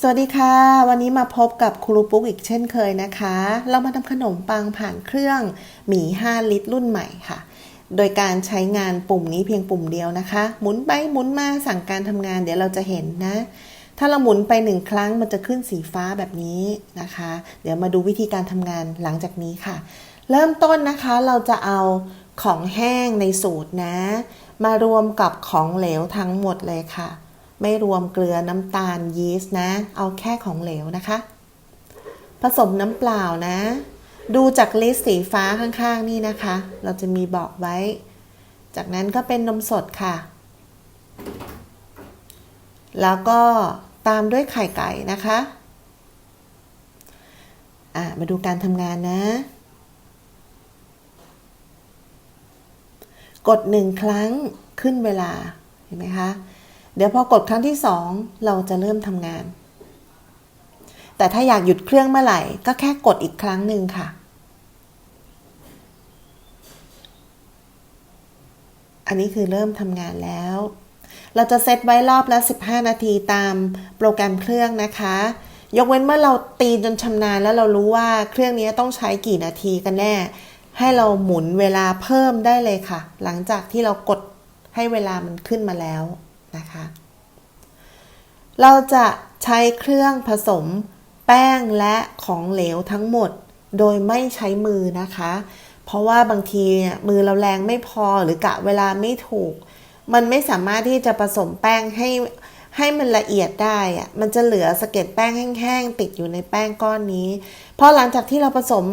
สวัสดีค่ะ วันนี้มาพบกับครูปุ๊กอีกเช่นเคยนะคะ เรามาทำขนมปังผ่านเครื่องหมี 5 ลิตรรุ่นใหม่ค่ะ โดยการใช้งานปุ่มนี้เพียงปุ่มเดียวนะคะ หมุนไปหมุนมาสั่งการทำงานเดี๋ยวเราจะเห็นนะ ถ้าเราหมุนไปหนึ่งครั้งมันจะขึ้นสีฟ้าแบบนี้นะคะ เดี๋ยวมาดูวิธีการทำงานหลังจากนี้ค่ะ เริ่มต้นนะคะเราจะเอาของแห้งในสูตรนะ มารวมกับของเหลวทั้งหมดเลยค่ะ ไม่รวมเกลือน้ำตาลยีสต์นะ เอาแค่ของเหลวนะคะ ผสมน้ำเปล่านะ ดูจากลิสต์สีฟ้าข้างๆนี่นะคะ เราจะมีบอกไว้ จากนั้นก็เป็นนมสดค่ะ แล้วก็ตามด้วยไข่ไก่นะคะอะมาดูการทำงานนะ กดหนึ่งครั้งขึ้นเวลา เห็นไหมคะ เดี๋ยวพอกดครั้งที่สองเราจะเริ่มทำงาน แต่ถ้าอยากหยุดเครื่องเมื่อไหร่ก็แค่กดอีกครั้งหนึ่งค่ะ อันนี้คือเริ่มทำงานแล้ว เราจะเซตไว้รอบละ 15 นาทีตามโปรแกรมเครื่องนะคะ ยกเว้นเมื่อเราตีจนชำนาญแล้วเรารู้ว่าเครื่องนี้ต้องใช้กี่นาทีกันแน่ ให้เราหมุนเวลาเพิ่มได้เลยค่ะ หลังจากที่เรากดให้เวลามันขึ้นมาแล้ว นะคะ เราจะใช้เครื่องผสมแป้งและของเหลวทั้งหมดโดยไม่ใช้มือนะคะ เพราะว่าบางทีมือเราแรงไม่พอหรือกะเวลาไม่ถูก มันไม่สามารถที่จะผสมแป้งให้ให้มันละเอียดได้อะมันจะเหลือสะเก็ดแป้งแห้งๆติดอยู่ในแป้งก้อนนี้พอหลังจากที่เราผสม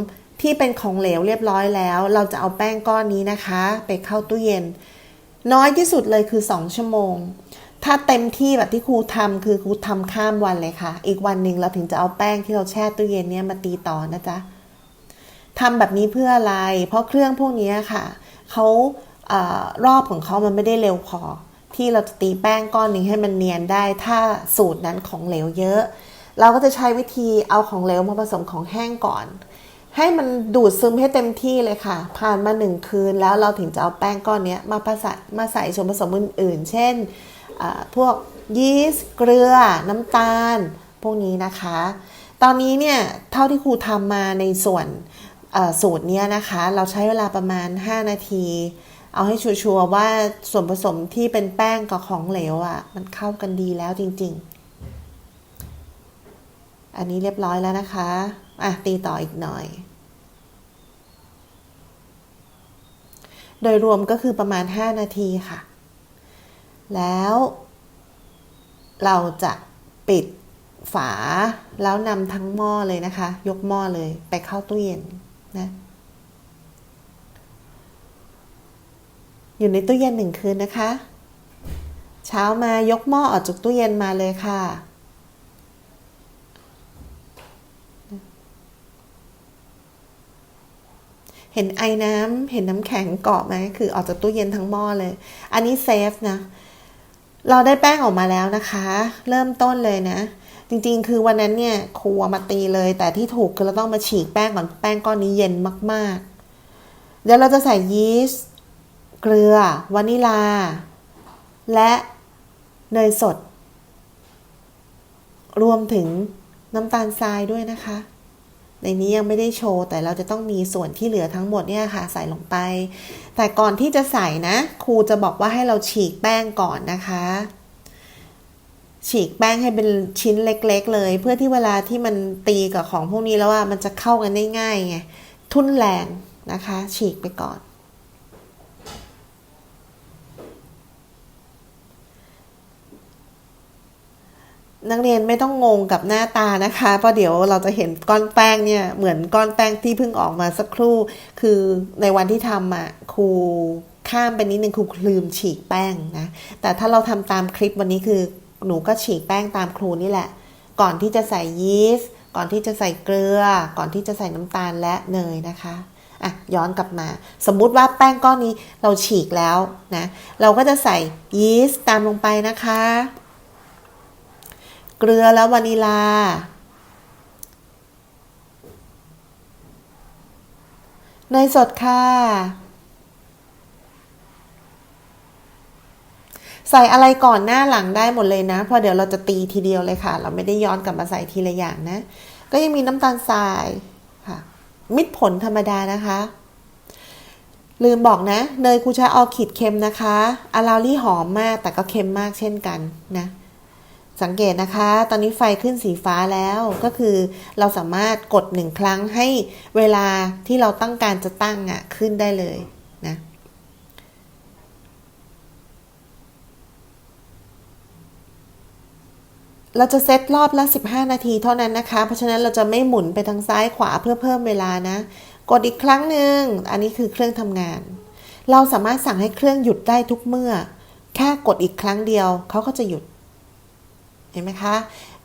ที่เป็นของเหลวเรียบร้อยแล้ว เราจะเอาแป้งก้อนนี้นะคะ ไปเข้าตู้เย็น น้อยที่สุดเลยคือ 2 ชั่วโมง ถ้าเต็มที่แบบที่ครูทำคือครูทำข้ามวันเลยค่ะ อีกวันหนึ่งเราถึงจะเอาแป้งที่เราแช่ตู้เย็นเนี้ยมาตีต่อนะจ๊ะทำแบบนี้เพื่ออะไร เพราะเครื่องพวกนี้ค่ะเขาอรอบของเขามันไม่ได้เร็วพอ ที่เราจะตีแป้งก้อนหนี้ให้มันเนียนได้ ถ้าสูตรนั้นของเหลวเยอะ เราก็จะใช้วิธีเอาของเหลวมาผสมของแห้งก่อน ให้มันดูดซึมให้เต็มที่เลยค่ะ ผ่านมาหนึ่งคืนแล้วเราถึงจะเอาแป้งก้อนนี้มาผสมมาใส่ส่วนผสมอื่นๆ เช่น พวกยีสต์เกลือ น้ำตาล พวกนี้นะคะ ตอนนี้เนี่ยเท่าที่ครูทำมาในส่วนสูตรนี้นะคะ เราใช้เวลาประมาณ 5 นาที เอาให้ชัวร์ว่าส่วนผสมที่เป็นแป้งกับของเหลวอะ่ะ มันเข้ากันดีแล้วจริง ๆ อันนี้เรียบร้อยแล้วนะคะ อะ ตีต่ออีกหน่อย โดยรวมก็คือประมาณ 5 นาทีค่ะ แล้ว เราจะปิดฝาแล้วนำทั้งหม้อเลยนะคะ ยกหม้อเลยไปเข้าตู้เย็นนะอยู่ในตู้เย็นหนึ่งคืนนะคะ เช้ามายกหม้อออกจากตู้เย็นมาเลยค่ะ เห็นไอ้น้ำเห็นน้ำแข็งเกาะไหมคือออกจากตู้เย็นทั้งหม้อเลย อันนี้เซฟนะ เราได้แป้งออกมาแล้วนะคะ เริ่มต้นเลยนะ จริงๆ คือวันนั้นเนี่ยครูมาตีเลย แต่ที่ถูกคือเราต้องมาฉีกแป้งก่อนแป้งก้อนนี้เย็นมากๆ เดี๋ยวเราจะใส่ยีสต์เกลือวานิลา และเนยสด รวมถึงน้ำตาลทรายด้วยนะคะ ในนี้ยังไม่ได้โชว์ แต่เราจะต้องมีส่วนที่เหลือทั้งหมดเนี่ยค่ะใส่ลงไป แต่ก่อนที่จะใส่นะ ครูจะบอกว่าให้เราฉีกแป้งก่อนนะคะ ฉีกแป้งให้เป็นชิ้นเล็ก ๆ เลย เพื่อที่เวลาที่มันตีกับของพวกนี้แล้วว่ามันจะเข้ากันได้ง่ายไง ทุ่นแรงนะคะ ฉีกไปก่อน นักเรียนไม่ต้องงงกับหน้าตานะคะ เพราะเดี๋ยวเราจะเห็นก้อนแป้งเนี่ยเหมือนก้อนแป้งที่เพิ่งออกมาสักครู่ คือในวันที่ทำอะครูข้ามไปนิดนึงครูลืมฉีกแป้งนะ แต่ถ้าเราทำตามคลิปวันนี้คือหนูก็ฉีกแป้งตามครูนี่แหละ ก่อนที่จะใส่ยีสต์ก่อนที่จะใส่เกลือ ก่อนที่จะใส่น้ำตาลและเนยนะคะอะย้อนกลับมา สมมุติว่าแป้งก้อนนี้เราฉีกแล้วนะ เราก็จะใส่ยีสต์ตามลงไปนะคะ เกลือแล้ววานิลา เนยสดค่ะ ใส่อะไรก่อนหน้าหลังได้หมดเลยนะ เพราะเดี๋ยวเราจะตีทีเดียวเลยค่ะ เราไม่ได้ย้อนกลับมาใส่ทีละอย่างนะ ก็ยังมีน้ำตาลทรายค่ะ มิตรผลธรรมดานะคะลืมบอกนะ เนยคูช้ออคิดเค็มนะคะอาราลี่หอมมากแต่ก็เค็มมากเช่นกันนะ สังเกตนะคะ ตอนนี้ไฟขึ้นสีฟ้าแล้วก็คือเราสามารถกดหนึ่งครั้งให้เวลาที่เราต้องการจะตั้งอะขึ้นได้เลยนะเราจะเซตรอบละ 15 นาทีเท่านั้นนะคะ เพราะฉะนั้นเราจะไม่หมุนไปทางซ้ายขวาเพื่อเพิ่มเวลานะ กดอีกครั้งหนึ่ง อันนี้คือเครื่องทำงาน เราสามารถสั่งให้เครื่องหยุดได้ทุกเมื่อ แค่กดอีกครั้งเดียวเขาก็จะหยุด เห็นไหมคะ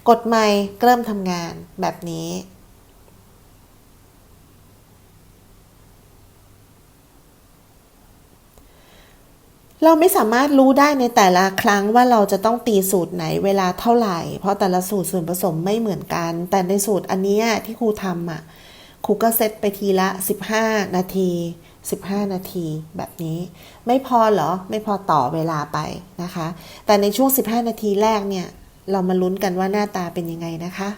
กดใหม่เริ่มทำงานแบบนี้เราไม่สามารถรู้ได้ในแต่ละครั้งว่าเราจะต้องตีสูตรไหนเวลาเท่าไหร่ เพราะแต่ละสูตรส่วนผสมไม่เหมือนกัน แต่ในสูตรอันนี้ที่ครูทำอะครูก็เซตไปทีละ 15 นาที 15 นาทีแบบนี้ ไม่พอเหรอ ไม่พอต่อเวลาไปนะคะ แต่ในช่วง 15 นาทีแรกเนี่ย เรามาลุ้นกันว่าหน้าตาเป็นยังไงนะคะ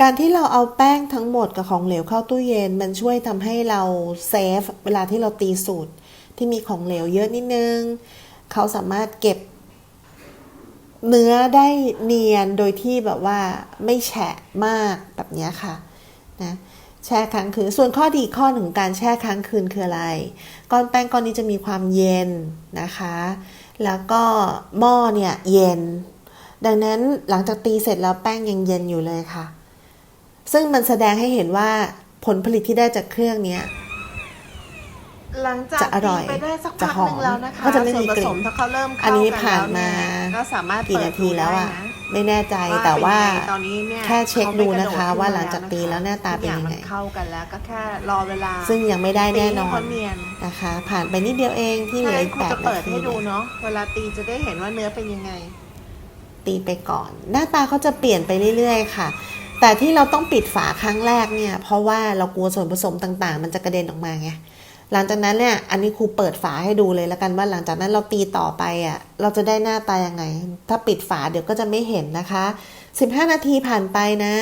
การที่เราเอาแป้งทั้งหมดกับของเหลวเข้าตู้เย็น มันช่วยทำให้เราเซฟเวลาที่เราตีสูตรที่มีของเหลวเยอะนิดนึง เขาสามารถเก็บ เนื้อได้เนียนโดยที่แบบว่าไม่แฉะมากแบบนี้ค่ะนะแช่ค้างคืน ส่วนข้อดีข้อหนึ่งของการแช่ค้างคืนคืออะไร ก้อนแป้งก้อนนี้จะมีความเย็นนะคะ แล้วก็หม้อเนี่ยเย็น ดังนั้นหลังจากตีเสร็จแล้วแป้งยังเย็นอยู่เลยค่ะ ซึ่งมันแสดงให้เห็นว่าผลผลิตที่ได้จากเครื่องนี้ หลังจากจะอร่อยตีไปได้สักจะพักหอหมนึ่งแล้วนะคะก็จะไม่มีส่วนผกลิ่นสมถ้าเขาเริ่มเข้าอันนี้กัผ่านแล้วมาเยก็สามารถกี่เปินาดทีแล้วอะดูได้นะไม่แน่ใจแต่ว่าเป็นยังไงตอนนี้เนี่ยแค่เช็คดูนะคะเขไม่กรโว่าหลังจากตีแล้วหน้าตาเป็นยังไงทุกอมันเข้ากันแล้วก็แค่รอเวลา ซึ่งยังไม่ได้แน่นอตีให้นเขาเนียนนะคะ ผ่านไปนิดเดียวเองที่เหลืใช่ออีกครูแปดจะนาเปิดทีให้ดูเนี่ยเนาะเวลาตีจะได้เห็นว่าเนื้อเป็นยังไง ตีไปก่อน หน้าตาเขาจะเปลี่ยนไปเรื่อย ๆ ค่ะแต่ที่เราต้องปิดฝาครั้งแรกเนี่ย เพราะว่าเรากลัวส่วนผสมต่างๆ มันจะกระเด็นออกมาไง หลังจากนั้นเนี่ย อันนี้ครูเปิดฝาให้ดูเลยแล้วกันว่าหลังจากนั้นเราตีต่อไปอะ เราจะได้หน้าตายังไง ถ้าปิดฝาเดี๋ยวก็จะไม่เห็นนะคะ 15 นาทีผ่านไปนะ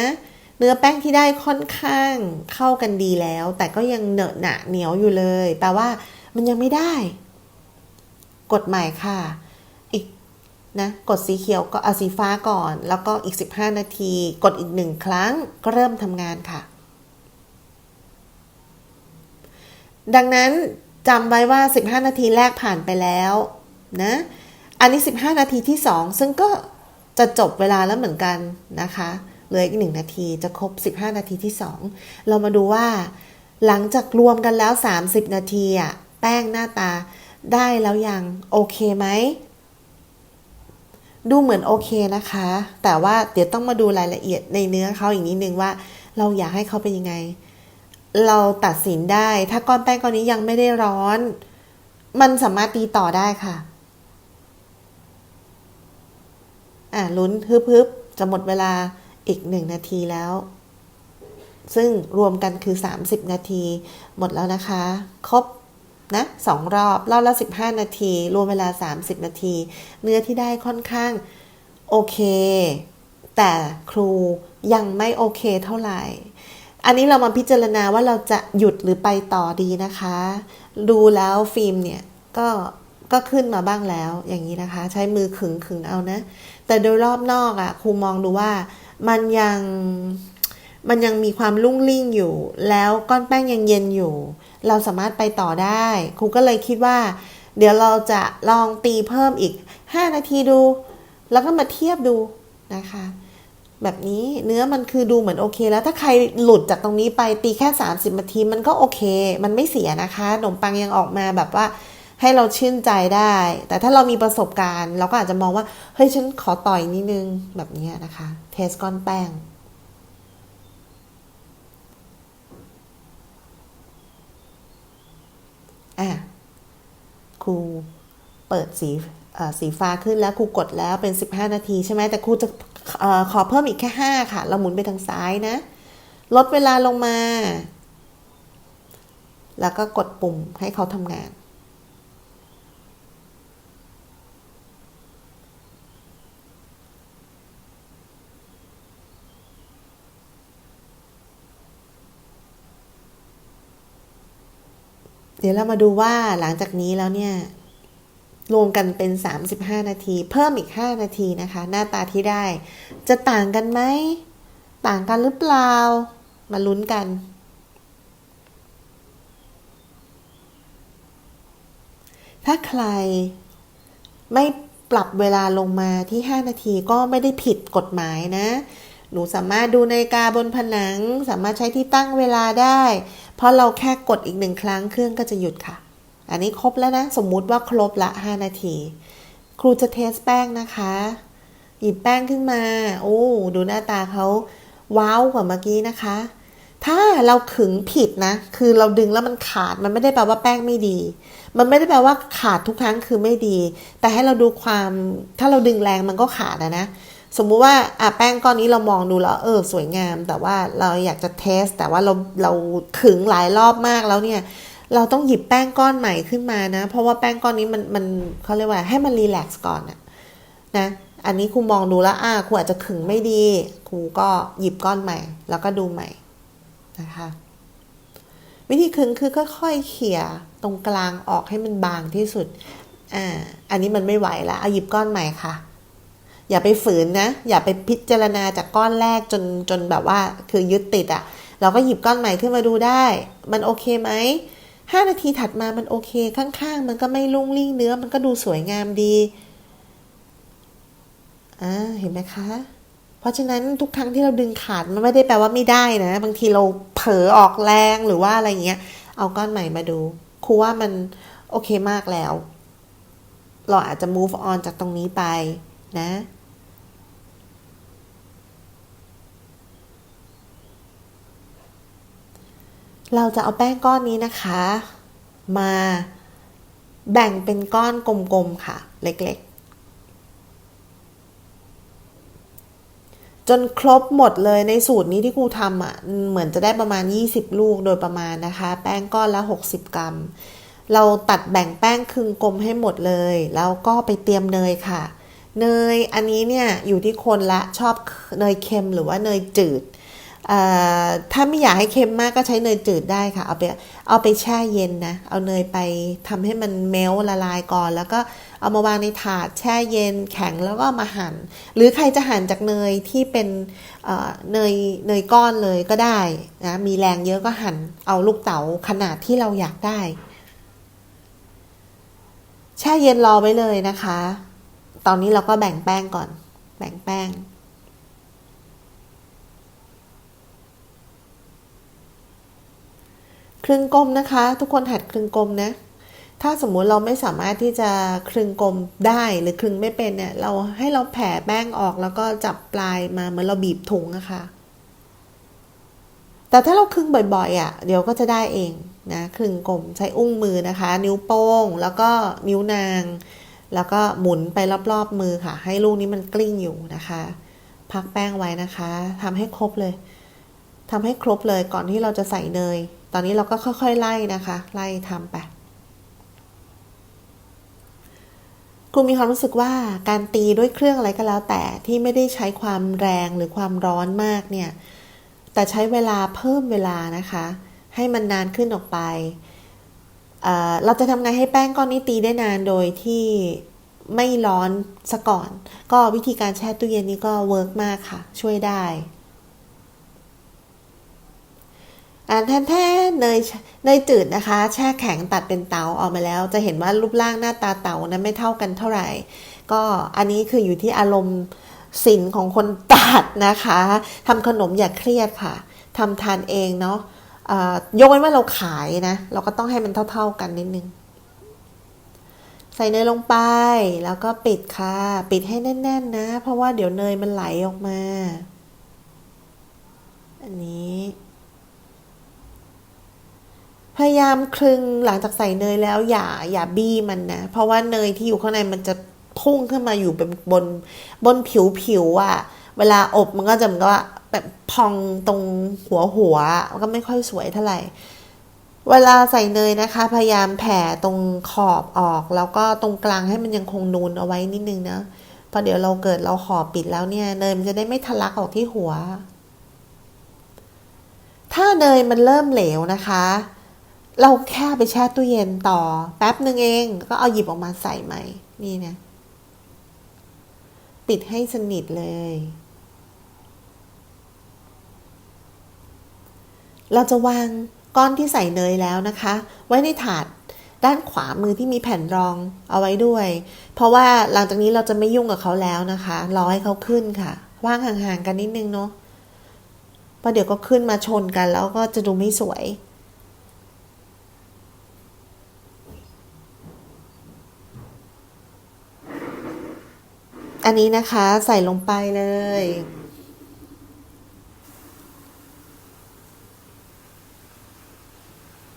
เนื้อแป้งที่ได้ค่อนข้างเข้ากันดีแล้ว แต่ก็ยังเหนอะหนะเหนียวอยู่เลย แปลว่ามันยังไม่ได้ กดใหม่ค่ะ อีกนะ กดสีเขียวก็เอาสีฟ้าก่อน แล้วก็อีก 15 นาที กดอีกหนึ่งครั้งก็เริ่มทำงานค่ะ ดังนั้นจำไว้ว่า 15 นาทีแรกผ่านไปแล้วนะ อันนี้ 15 นาทีที่ 2 ซึ่งก็จะจบเวลาแล้วเหมือนกันนะคะเหลืออีก 1 นาทีจะครบ 15 นาทีที่ 2 เรามาดูว่า หลังจากรวมกันแล้ว 30 นาทีอะแป้งหน้าตาได้แล้วยัง โอเคไหม ดูเหมือนโอเคนะคะ แต่ว่าเดี๋ยวต้องมาดูรายละเอียดในเนื้อเขาอีกนิดนึงว่า เราอยากให้เขาเป็นยังไง เราตัดสินได้ ถ้าก้อนแป้งก้อนนี้ยังไม่ได้ร้อน มันสามารถตีต่อได้ค่ะ อะลุ้นฮึบฮึบจะหมดเวลาอีกหนึ่งนาทีแล้ว ซึ่งรวมกันคือ 30 นาที หมดแล้วนะคะ ครบนะสองรอบรอบละ 15 นาที รวมเวลา 30 นาที เนื้อที่ได้ค่อนข้างโอเค แต่ครูยังไม่โอเคเท่าไหร่ อันนี้เรามาพิจารณาว่าเราจะหยุดหรือไปต่อดีนะคะ ดูแล้วฟิล์มเนี่ยก็ก็ขึ้นมาบ้างแล้วอย่างนี้นะคะ ใช้มือขึงขึงเอานะ แต่โดยรอบนอกอะ่ะครูมองดูว่ามันยังมันยังมีความลุ่งลิ่งอยู่ แล้วก้อนแป้งยังเย็นอยู่ เราสามารถไปต่อได้ครูก็เลยคิดว่า เดี๋ยวเราจะลองตีเพิ่มอีก 5 นาทีดู แล้วก็มาเทียบดูนะคะ แบบนี้เนื้อมันคือดูเหมือนโอเค แล้วถ้าใครหลุดจากตรงนี้ไปตีแค่ 30นาทีมันก็โอเค มันไม่เสียนะคะขนมปังยังออกมาแบบว่าให้เราชื่นใจได้ แต่ถ้าเรามีประสบการณ์ เราก็อาจจะมองว่า เฮ้ย ฉันขอต่อยนิดนึงแบบนี้นะคะ เทสก้อนแป้ง อะครูเปิดสีสีฟ้าขึ้นแล้วครูกดแล้วเป็น 15 นาทีใช่ไหมแต่ครูจะ ขอเพิ่มอีกแค่ห้าค่ะ เราหมุนไปทางซ้ายนะ ลดเวลาลงมา แล้วก็กดปุ่มให้เขาทำงาน เดี๋ยวเรามาดูว่าหลังจากนี้แล้วเนี่ย รวมกันเป็น 35 นาที เพิ่มอีก 5 นาทีนะคะ หน้าตาที่ได้ จะต่างกันไหม ต่างกันหรือเปล่า มาลุ้นกัน ถ้าใครไม่ปรับเวลาลงมาที่ 5 นาทีก็ไม่ได้ผิดกฎหมายนะ หนูสามารถดูนาฬิกาบนผนัง สามารถใช้ที่ตั้งเวลาได้ เพราะเราแค่กดอีกหนึ่งครั้งเครื่องก็จะหยุดค่ะ อันนี้ครบแล้วนะ สมมุติว่าครบละ 5 นาที ครูจะเทสแป้งนะคะ หยิบแป้งขึ้นมา โอ้ ดูหน้าตาเขาว้าวกว่าเมื่อกี้นะคะ ถ้าเราขึงผิดนะ คือเราดึงแล้วมันขาด มันไม่ได้แปลว่าแป้งไม่ดี มันไม่ได้แปลว่าขาดทุกครั้งคือไม่ดี แต่ให้เราดูความ ถ้าเราดึงแรงมันก็ขาดอะนะสมมุติว่าอะแป้งก้อนนี้เรามองดูแล้วเออสวยงาม แต่ว่าเราอยากจะเทส แต่ว่าเราเราขึงหลายรอบมากแล้วเนี่ย เราต้องหยิบแป้งก้อนใหม่ขึ้นมานะ เพราะว่าแป้งก้อนนี้มันมันเขาเรียกว่าให้มันรีแลกซ์ก่อนนะนะ อันนี้ครูมองดูแล้วอ่าครูอาจจะขึงไม่ดีครูก็หยิบก้อนใหม่ แล้วก็ดูใหม่นะคะ วิธีขึงคือค่อยๆเขี่ยตรงกลางออกให้มันบางที่สุดอ่าอันนี้มันไม่ไหวแล้วเอาหยิบก้อนใหม่ค่ะ อย่าไปฝืนนะ อย่าไปพิจารณาจากก้อนแรกจนจนแบบว่าคือยึดติดอะ่ะ เราก็หยิบก้อนใหม่ขึ้นมาดูได้ มันโอเคไหม ห้านาทีถัดมามันโอเค ข้างๆ มันก็ไม่ลุ่งลิ่งเนื้อ มันก็ดูสวยงามดีอ่าเห็นไหมคะ เพราะฉะนั้นทุกครั้งที่เราดึงขาดมันไม่ได้แปลว่าไม่ได้นะ บางทีเราเผลอออกแรงหรือว่าอะไรเงี้ย เอาก้อนใหม่มาดูครูว่ามันโอเคมากแล้ว เราอาจจะ move on จากตรงนี้ไปนะ เราจะเอาแป้งก้อนนี้นะคะ มาแบ่งเป็นก้อนกลมๆค่ะ เล็กๆ จนครบหมดเลยในสูตรนี้ที่ครูทำอะ เหมือนจะได้ประมาณ 20 ลูกโดยประมาณนะคะ แป้งก้อนละ 60 กรัม เราตัดแบ่งแป้งครึ่งกลมให้หมดเลย แล้วก็ไปเตรียมเนยค่ะ เนยอันนี้เนี่ยอยู่ที่คนละชอบเนยเค็มหรือว่าเนยจืด ถ้าไม่อยากให้เค็มมากก็ใช้เนยจืดได้ค่ะ เอาไปเอาไปแช่เย็นนะ เอาเนยไปทำให้มันเมลละลายก่อน แล้วก็เอามาวางในถาดแช่เย็นแข็งแล้วก็มาหั่น หรือใครจะหั่นจากเนยที่เป็นเนยเนยก้อนเลยก็ได้นะมีแรงเยอะก็หั่น เอาลูกเต๋าขนาดที่เราอยากได้ แช่เย็นรอไว้เลยนะคะ ตอนนี้เราก็แบ่งแป้งก่อน แบ่งแป้ง ครึ่งกลมนะคะ ทุกคนหัดครึ่งกลมนะ ถ้าสมมุติเราไม่สามารถที่จะครึ่งกลมได้หรือครึ่งไม่เป็นเนี่ย เราให้เราแผ่แป้งออกแล้วก็จับปลายมาเหมือนเราบีบถุงอะคะ่ะแต่ถ้าเราครึ่งบ่อยๆอะ่ะ เดี๋ยวก็จะได้เองนะครึ่งกลมใช้อุ้งมือนะคะ นิ้วโป้งแล้วก็นิ้วนาง แล้วก็หมุนไปรอบๆมือค่ะ ให้ลูกนี้มันกลิ้งอยู่นะคะ พักแป้งไว้นะคะทำให้ครบเลยทำให้ครบเลยก่อนที่เราจะใส่เนย อนนี้เราก็ค่อยๆไล่นะคะ ไล่ทำไปครูมีความรู้สึกว่าการตีด้วยเครื่องอะไรก็แล้ว แต่ที่ไม่ได้ใช้ความแรงหรือความร้อนมากเนี่ย แต่ใช้เวลาเพิ่มเวลานะคะ ให้มันนานขึ้นออกไปเเราจะทำไงให้แป้งก้อนนี้ตีได้นานโดยที่ไม่ร้อนซะก่อน ก็วิธีการแช่ตู้เย็นนี้ก็เวิร์กมากค่ะ ช่วยได้ อันแท้แท้เนยเนยจืดนะคะ แช่แข็งตัดเป็นเตาออกมาแล้ว จะเห็นว่ารูปร่างหน้าตาเตานั้นไม่เท่ากันเท่าไหร่ ก็อันนี้คืออยู่ที่อารมณ์สินของคนตัดนะคะทำขนมอย่าเครียดค่ะทำทานเองเนาะยกเว้นว่าเราขายนะ เราก็ต้องให้มันเท่า ๆกันนิดนึง ใส่เนยลงไป แล้วก็ปิดค่ะ ปิดให้แน่น ๆ นะ เพราะว่าเดี๋ยวเนยมันไหลออกมา อันนี้ พยายามคลึงหลังจากใส่เนยแล้วอย่าอย่าบี้มันนะ เพราะว่าเนยที่อยู่ข้างในมันจะพุ่งขึ้นมาอยู่บนบนบนผิวผิวอะ่ะ เวลาอบมันก็จะเหมือนกับว่าแบบพองตรงหัวหัวมันก็ไม่ค่อยสวยเท่าไหร่ เวลาใส่เนยนะคะ พยายามแผ่ตรงขอบออก แล้วก็ตรงกลางให้มันยังคงนูนเอาไว้นิดนึงนะพราะเดี๋ยวเราเกิดเราขอบปิดแล้วเนี่ย เนยมันจะได้ไม่ทะลักออกที่หัว ถ้าเนยมันเริ่มเหลวนะคะ เราแค่ไปแช่ตู้เย็นต่อ แป๊บหนึ่งเองก็เอาหยิบออกมาใส่ใหม่ นี่นะ ปิดให้สนิทเลย เราจะวางก้อนที่ใส่เนยแล้วนะคะ ไว้ในถาดด้านขวามือที่มีแผ่นรองเอาไว้ด้วย เพราะว่าหลังจากนี้เราจะไม่ยุ่งกับเขาแล้วนะคะ รอให้เขาขึ้นค่ะ ว่างห่างๆกันนิดนึงเนาะเพราะเดี๋ยวก็ขึ้นมาชนกันแล้วก็จะดูไม่สวย อันนี้นะคะใส่ลงไปเลย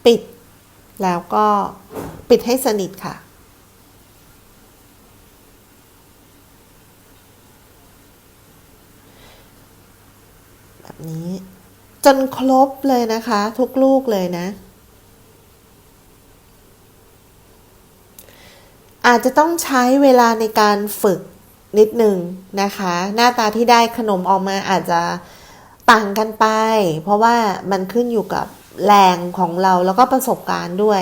ปิด แล้วก็ปิดให้สนิทค่ะ แบบนี้ จนครบเลยนะคะ ทุกลูกเลยนะอาจจะต้องใช้เวลาในการฝึก นิดหนึ่งนะคะ หน้าตาที่ได้ขนมออกมาอาจจะต่างกันไป เพราะว่ามันขึ้นอยู่กับแรงของเราแล้วก็ประสบการณ์ด้วย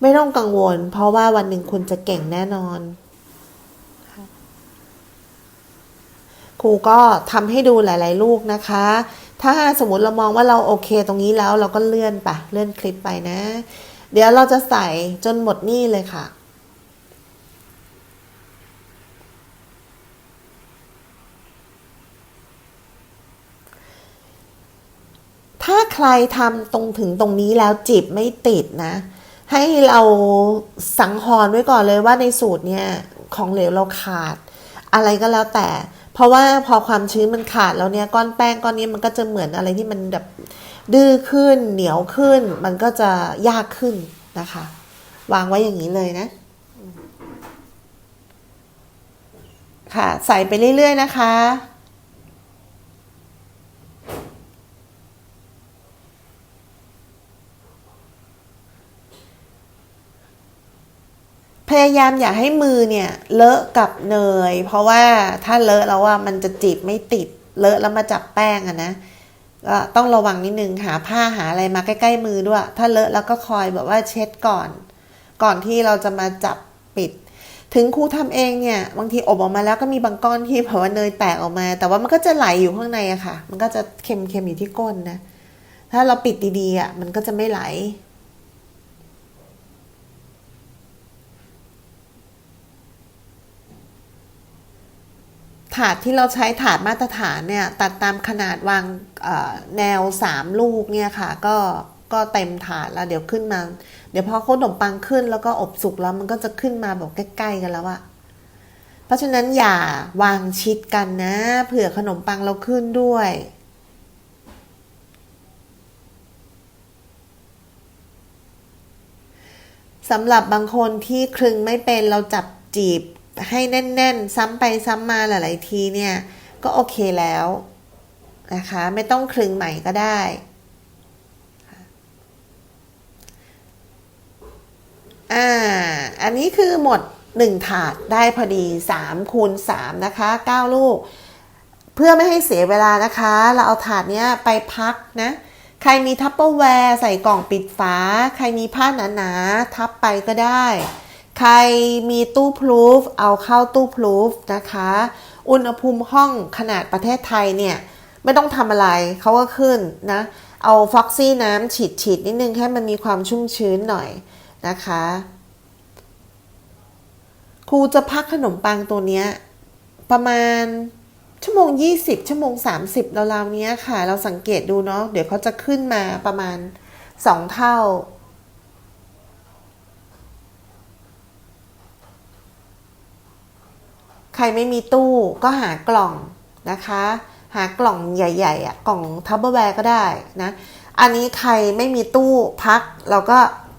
ไม่ต้องกังวล เพราะว่าวันหนึ่งคุณจะเก่งแน่นอนครูก็ทำให้ดูหลาย ๆ ลูกนะคะ ถ้าสมมติเรามองว่าเราโอเคตรงนี้แล้วเราก็เลื่อนไปเลื่อนคลิปไปนะ เดี๋ยวเราจะใส่จนหมดนี่เลยค่ะ ถ้าใค รทำตรงถึงตรงนี้แล้วจีบไม่ติดนะ ให้เราสังหรณ์ไว้ก่อนเลยว่าในสูตรเนี่ยของเหลวเราขาด อะไรก็แล้วแต่ เพราะว่าพอความชื้นมันขาดแล้วเนี่ยก้อนแป้งก้อนนี้มันก็จะเหมือนอะไรที่มันแบบดื้อขึ้นเหนียวขึ้น มันก็จะยากขึ้นนะคะ วางไว้อย่างนี้เลยนะ ค่ะ ใส่ไปเรื่อย ๆ นะคะ พยายามอย่าให้มือเนี่ยเลอะกับเนย เพราะว่าถ้าเลอะแล้วว่ามันจะจีบไม่ติดเลอะแล้วมาจับแป้งอะนะก็ต้องระวังนิดนึงหาผ้าหาอะไรมาใกล้ๆมือด้วย ถ้าเลอะแล้วก็คอยแบบว่าเช็ดก่อน ก่อนที่เราจะมาจับปิด ถึงครูทำเองเนี่ย บางทีอบออกมาแล้วก็มีบางก้อนที่แบบว่าเนยแตกออกมา แต่ว่ามันก็จะไหลอยู่ข้างในอะค่ะ มันก็จะเค็มๆอยู่ที่ก้นนะถ้าเราปิดดีๆอะมันก็จะไม่ไหล ถาดที่เราใช้ถาดมาตรฐานเนี่ยตัดตามขนาดวางแนวสามลูกเนี่ยค่ะ ก็ก็เต็มถาดแล้วเดี๋ยวขึ้นมา เดี๋ยวพอขนมปังขึ้นแล้วก็อบสุกแล้วมันก็จะขึ้นมาแบบใกล้ๆกันแล้วอะเพราะฉะนั้นอย่าวางชิดกันนะเผื่อขนมปังเราขึ้นด้วยสำหรับบางคนที่คลึงไม่เป็นเราจับจีบ ให้แน่น ๆ ซ้ำไปซ้ำมาหลาย ๆ ทีเนี่ย ก็โอเคแล้วนะคะ ไม่ต้องคลึงใหม่ก็ได้ อ่า อันนี้คือหมด 1 ถาดได้พอดี 3 คูณ 3 นะคะ 9 ลูก เพื่อไม่ให้เสียเวลานะคะ เราเอาถาดเนี้ยไปพักนะ ใครมีทัพเปอร์แวร์ใส่กล่องปิดฝา ใครมีผ้าหนาๆทับไปก็ได้ รมีตู้พลูฟเอาเข้าตู้พลูฟนะคะ อุณหภูมิห้องขนาดประเทศไทยเนี่ย ไม่ต้องทำอะไรเขาก็ขึ้นนะ เอาฟ็อกซี่น้ำฉีดฉีดๆนิดนึงให้มันมีความชุ่มชื้นหน่อยนะคะ ครูจะพักขนมปังตัวเนี้ยประมาณชั่วโมง 20 ชั่วโมง 30ราวๆเนี้ยค่ะ เราสังเกตดูเนาะเดี๋ยวเขาจะขึ้นมาประมาณ 2 เท่า ใครไม่มีตู้ก็หากล่องนะคะ หากล่องใหญ่ๆอะกล่องทับเบอร์แวร์ก็ได้นะ อันนี้ใครไม่มีตู้พัก เราก็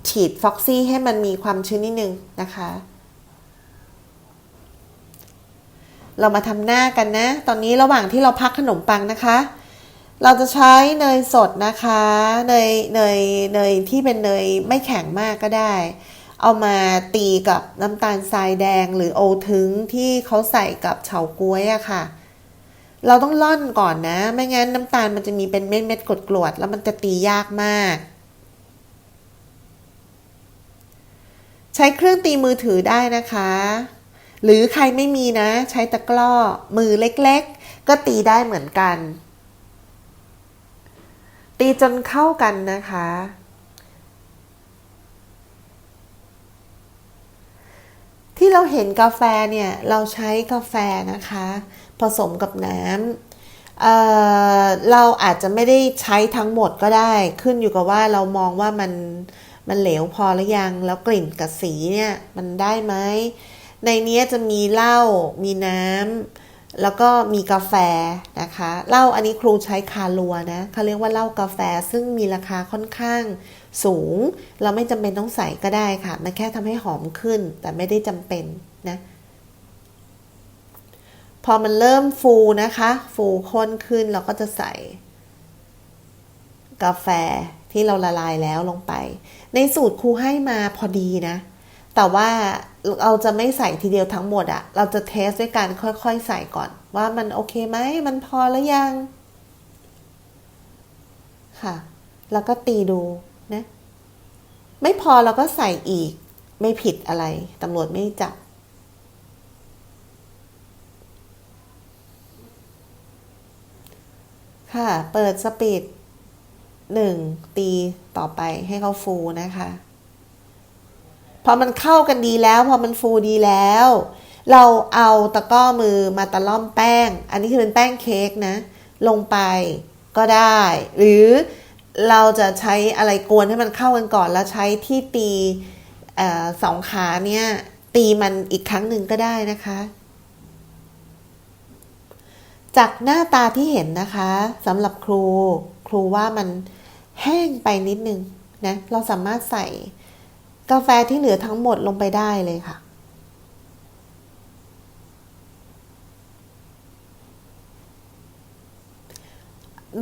ฉีดฟ็อกซี่ให้มันมีความชื้นนิดนึงนะคะ เรามาทำหน้ากันนะ ตอนนี้ระหว่างที่เราพักขนมปังนะคะ เราจะใช้เนยสดนะคะ เนยเนยเนยที่เป็นเนยไม่แข็งมากก็ได้ เอามาตีกับน้ำตาลทรายแดงหรือโอทึงที่เขาใส่กับเฉาก๊วยอะค่ะ เราต้องล่อนก่อนนะ ไม่งั้นน้ำตาลมันจะมีเป็นเม็ดเม็ดกรวดๆแล้วมันจะตียากมาก ใช้เครื่องตีมือถือได้นะคะ หรือใครไม่มีนะ ใช้ตะกร้อมือเล็กๆ ก็ตีได้เหมือนกัน ตีจนเข้ากันนะคะ ที่เราเห็นกาแฟเนี่ย เราใช้กาแฟนะคะ ผสมกับน้ำเเราอาจจะไม่ได้ใช้ทั้งหมดก็ได้ ขึ้นอยู่กับว่าเรามองว่ามันมันเหลวพอหรือยัง แล้วกลิ่นกับสีเนี่ยมันได้ไหม ในนี้จะมีเหล้า มีน้ำ แล้วก็มีกาแฟนะคะเหล้าอันนี้ครูใช้คาลัวนะเขาเรียกว่าเหล้ากาแฟซึ่งมีราคาค่อนข้างสูง เราไม่จำเป็นต้องใส่ก็ได้ค่ะมันแค่ทำให้หอมขึ้น แต่ไม่ได้จำเป็นนะพอมันเริ่มฟูนะคะ ฟูข้นขึ้นเราก็จะใส่ กาแฟที่เราละลายแล้วลงไป ในสูตรครูให้มาพอดีนะ แต่ว่าเราจะไม่ใส่ทีเดียวทั้งหมดอะเราจะเทสด้วยการค่อยๆใส่ก่อน ว่ามันโอเคไหม มันพอแล้วยัง ค่ะ แล้วก็ตีดูนะ ไม่พอเราก็ใส่อีก ไม่ผิดอะไร ตำรวจไม่จับค่ะ เปิดสปีดหนึ่งตีต่อไปให้เขาฟูนะคะ พอมันเข้ากันดีแล้ว พอมันฟูดีแล้ว เราเอาตะก้อมือมาตะล่อมแป้ง อันนี้คือเป็นแป้งเค้กนะ ลงไปก็ได้ หรือเราจะใช้อะไรกวนให้มันเข้ากันก่อน แล้วใช้ที่ตีอสองขาเนี่ยตีมันอีกครั้งหนึ่งก็ได้นะคะ จากหน้าตาที่เห็นนะคะสำหรับครู ครูว่ามันแห้งไปนิดนึงนะ เราสามารถใส่ กาแฟที่เหลือทั้งหมดลงไปได้เลยค่ะ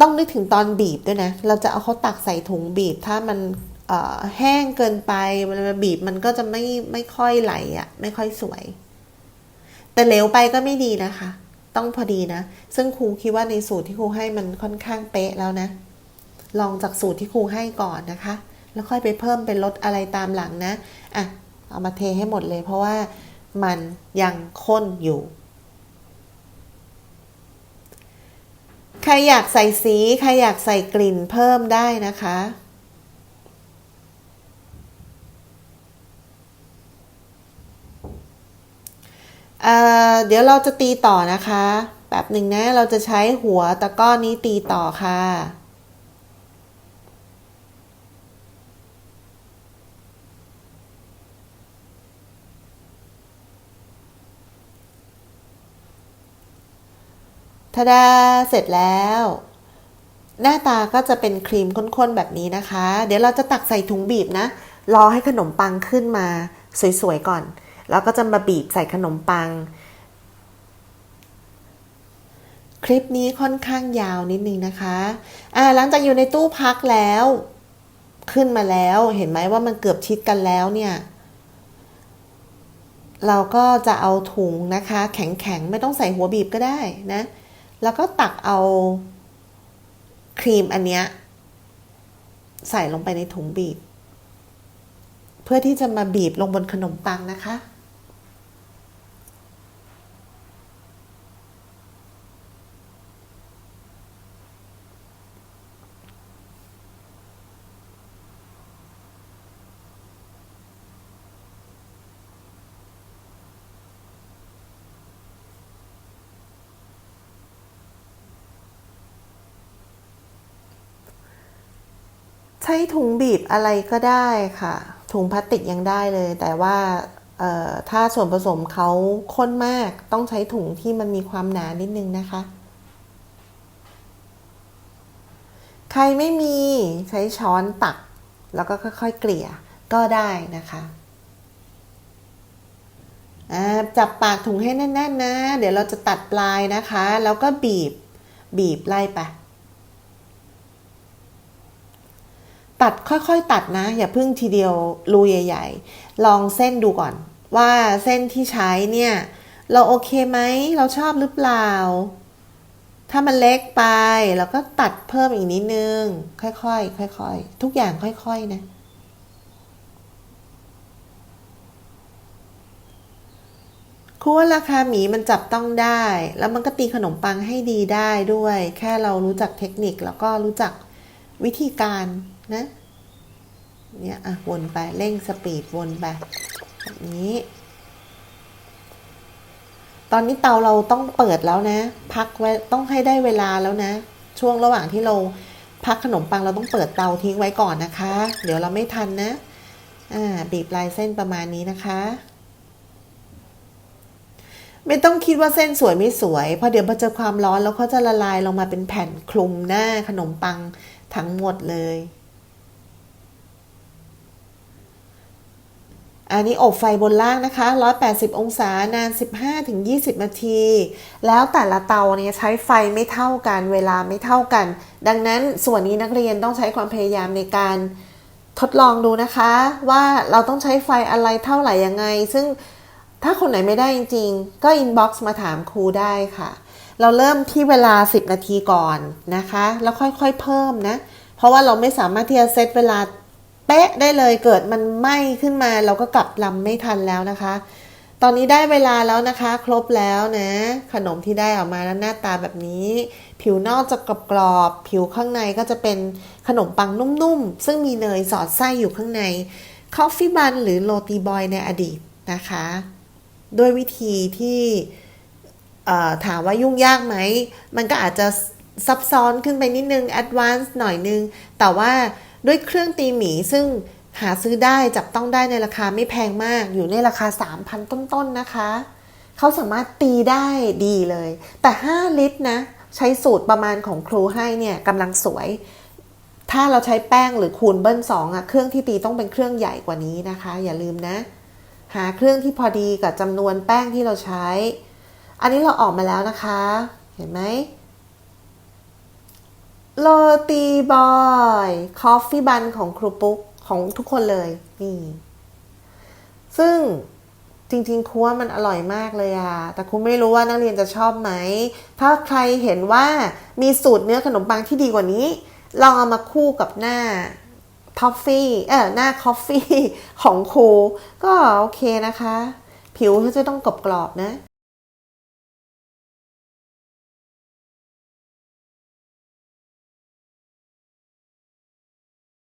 ต้องนึกถึงตอนบีบด้วยนะ เราจะเอาเขาตักใส่ถุงบีบ ถ้ามันแห้งเกินไปเวลาบีบมันก็จะไม่ไม่ค่อยไหลอะ่ะ ไม่ค่อยสวย แต่เหลวไปก็ไม่ดีนะคะ ต้องพอดีนะ ซึ่งครูคิดว่าในสูตรที่ครูให้มันค่อนข้างเป๊ะแล้วนะ ลองจากสูตรที่ครูให้ก่อนนะคะ แล้วค่อยไปเพิ่มเป็นลดอะไรตามหลังนะอะเอามาเทให้หมดเลย เพราะว่ามันยังข้นอยู่ ใครอยากใส่สี ใครอยากใส่กลิ่นเพิ่มได้นะคะเเดี๋ยวเราจะตีต่อนะคะ แบบหนึ่งนะ เราจะใช้หัวตะก้อนี้ตีต่อค่ะ ทาดาเสร็จแล้ว หน้าตาก็จะเป็นครีมข้นๆแบบนี้นะคะ เดี๋ยวเราจะตักใส่ถุงบีบนะ รอให้ขนมปังขึ้นมาสวยๆก่อน แล้วก็จะมาบีบใส่ขนมปัง คลิปนี้ค่อนข้างยาวนิดนึงนะคะอ่าหลังจากอยู่ในตู้พักแล้ว ขึ้นมาแล้วเห็นไหมว่ามันเกือบชิดกันแล้วเนี่ยเราก็จะเอาถุงนะคะ แข็งๆ ไม่ต้องใส่หัวบีบก็ได้นะ แล้วก็ตักเอาครีมอันเนี้ยใส่ลงไปในถุงบีบ เพื่อที่จะมาบีบลงบนขนมปังนะคะ ช้ถุงบีบอะไรก็ได้ค่ะ ถุงพลาสติกยังได้เลย แต่ว่าถ้าส่วนผสมเขาข้นมากต้องใช้ถุงที่มันมีความหนานิดนึงนะคะ ใครไม่มีใช้ช้อนตัก แล้วก็ค่อยๆ เกลี่ยก็ได้นะคะจับปากถุงให้แน่นๆนะ เดี๋ยวเราจะตัดปลายนะคะ แล้วก็บีบบีบไล่ไป ตัดค่อยๆ ตัดนะ อย่าเพิ่งทีเดียวรูใหญ่ ๆ ลองเส้นดูก่อน ว่าเส้นที่ใช้เนี่ย เราโอเคไหมเราชอบหรือเปล่า ถ้ามันเล็กไปเราก็ตัดเพิ่มอีกนิดนึง ค่อยๆค่อยๆทุกอย่างค่อยๆนะครูว่าราคาหมีมันจับต้องได้ แล้วมันก็ตีขนมปังให้ดีได้ด้วย แค่เรารู้จักเทคนิคแล้วก็รู้จักวิธีการ นะเนี่ยอะวนไปเร่งสปีดวนไปแบบนี้ ตอนนี้เตาเราต้องเปิดแล้วนะ พักไว้ต้องให้ได้เวลาแล้วนะ ช่วงระหว่างที่เราพักขนมปังเราต้องเปิดเตาทิ้งไว้ก่อนนะคะ เดี๋ยวเราไม่ทันนะอ่าบีบลายเส้นประมาณนี้นะคะ ไม่ต้องคิดว่าเส้นสวยไม่สวยเพราะเดี๋ยวพอเจอความร้อนแล้วเขาจะละลายลงมาเป็นแผ่นคลุมหน้าขนมปังทั้งหมดเลย อันนี้อบไฟบนล่างนะคะ 180 องศานาน 15-20 นาที แล้วแต่ละเตาเนี่ยใช้ไฟไม่เท่ากันเวลาไม่เท่ากัน ดังนั้นส่วนนี้นักเรียนต้องใช้ความพยายามในการทดลองดูนะคะ ว่าเราต้องใช้ไฟอะไรเท่าไหร่ยังไง ซึ่งถ้าคนไหนไม่ได้จริงๆ ก็อินบ็อกซ์มาถามครูได้ค่ะ เราเริ่มที่เวลา 10 นาทีก่อนนะคะ แล้วค่อยๆเพิ่มนะ เพราะว่าเราไม่สามารถที่จะเซตเวลา เป๊ะได้เลยเกิดมันไหม้ขึ้นมา เราก็กลับลำไม่ทันแล้วนะคะ ตอนนี้ได้เวลาแล้วนะคะ ครบแล้วนะ ขนมที่ได้ออกมาแล้วหน้าตาแบบนี้ ผิวนอกจะกรอบๆผิวข้างในก็จะเป็นขนมปังนุ่มๆ ซึ่งมีเนยสอดไส้อยู่ข้างในคอฟฟี่บันหรือโรตีบอยในอดีตนะคะ ด้วยวิธีที่ถามว่ายุ่งยากไหม มันก็อาจจะซับซ้อนขึ้นไปนิดนึงแอดวานซ์หน่อยนึง แต่ว่า ด้วยเครื่องตีหมีซึ่งหาซื้อได้จับต้องได้ในราคาไม่แพงมากอยู่ในราคา 3,000 ต้นๆนนะคะเขาสามารถตีได้ดีเลย แต่ 5 ลิตรนะ ใช้สูตรประมาณของครูให้เนี่ยกำลังสวย ถ้าเราใช้แป้งหรือคูณเบิ้ลสองอะเครื่องที่ตีต้องเป็นเครื่องใหญ่กว่านี้นะคะ อย่าลืมนะ หาเครื่องที่พอดีกับจำนวนแป้งที่เราใช้ อันนี้เราออกมาแล้วนะคะ เห็นไหม โรตีบอยคอฟฟี่บันของครูปุ๊กของทุกคนเลย นี่ ซึ่งจริงๆครูว่ามันอร่อยมากเลยอะแต่ครูไม่รู้ว่านักเรียนจะชอบไหม ถ้าใครเห็นว่ามีสูตรเนื้อขนมปังที่ดีกว่านี้ ลองเอามาคู่กับหน้าท็อฟฟี่ เออหน้าคอฟฟี่ของครูก็โอเคนะคะ ผิวเขาจะต้องกรอบๆนะ